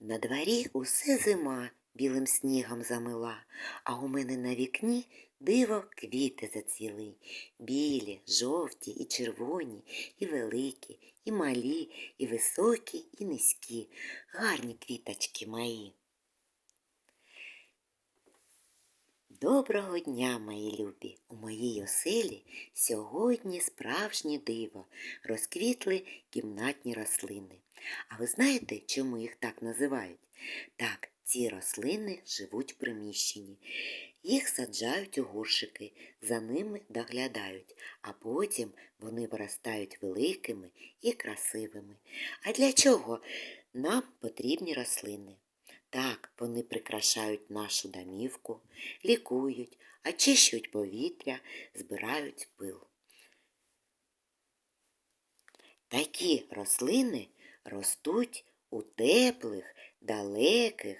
На дворі усе зима білим снігом замила, а у мене на вікні диво квіти зацвіли. Білі, жовті і червоні, і великі, і малі, і високі, і низькі. Гарні квіточки мої. Доброго дня, мої любі! У моїй оселі сьогодні справжнє диво, розквітли кімнатні рослини. А ви знаєте, чому їх так називають? Так, ці рослини живуть в приміщенні. Їх саджають у горшики, за ними доглядають, а потім вони виростають великими і красивими. А для чого нам потрібні рослини? Так, вони прикрашають нашу домівку, лікують, очищують повітря, збирають пил. Такі рослини ростуть у теплих, далеких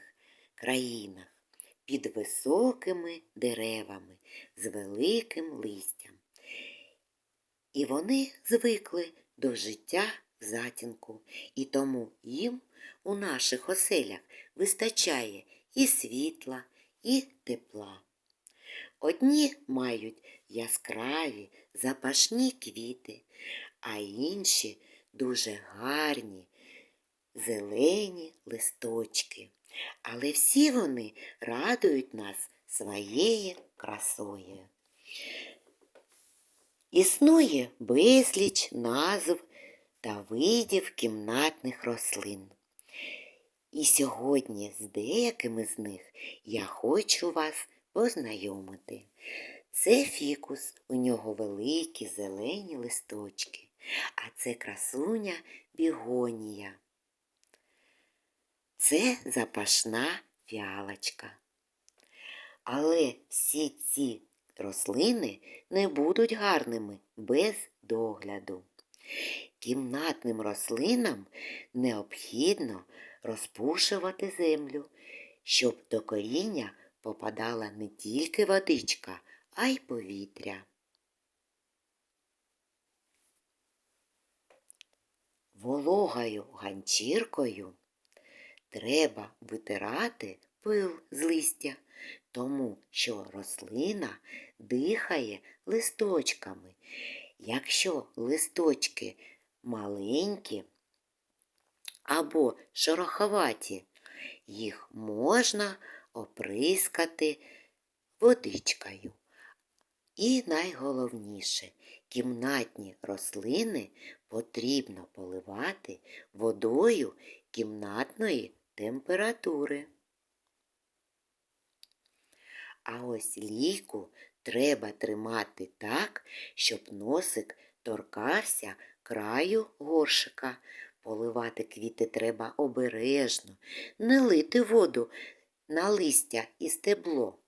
країнах під високими деревами з великим листям. І вони звикли до життя в затінку, і тому їм у наших оселях вистачає і світла, і тепла. Одні мають яскраві, запашні квіти, а інші дуже гарні, зелені листочки. Але всі вони радують нас своєю красою. Існує безліч назв та видів кімнатних рослин. І сьогодні з деякими з них я хочу вас познайомити. Це фікус, у нього великі зелені листочки, а це красуня бігонія. Це запашна фіалочка. Але всі ці рослини не будуть гарними без догляду. Кімнатним рослинам необхідно розпушувати землю, щоб до коріння попадала не тільки водичка, а й повітря. Вологою ганчіркою треба витирати пил з листя, тому що рослина дихає листочками. Якщо листочки маленькі або шороховаті, їх можна оприскати водичкою. І найголовніше, кімнатні рослини потрібно поливати водою кімнатної температури. А ось лійку треба тримати так, щоб носик торкався краю горшика. Поливати квіти треба обережно, не лити воду на листя і стебло.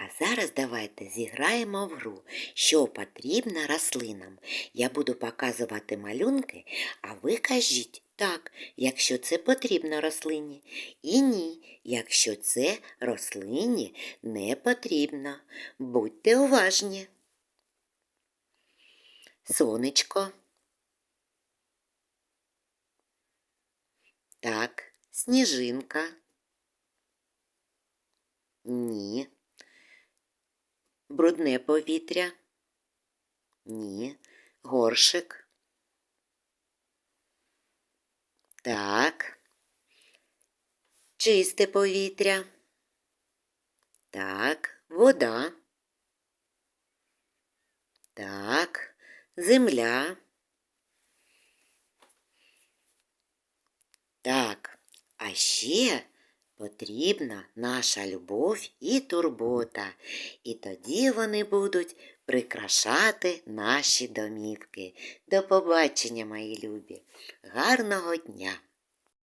А зараз давайте зіграємо в гру, що потрібно рослинам. Я буду показувати малюнки, а ви кажіть так, якщо це потрібно рослині. І ні, якщо це рослині не потрібно. Будьте уважні. Сонечко. Так, сніжинка. Ні. Брудне повітря? Ні. Горшик? Так. Чисте повітря? Так. Вода? Так. Земля? Так. А ще потрібна наша любов і турбота, і тоді вони будуть прикрашати наші домівки. До побачення, мої любі, гарного дня!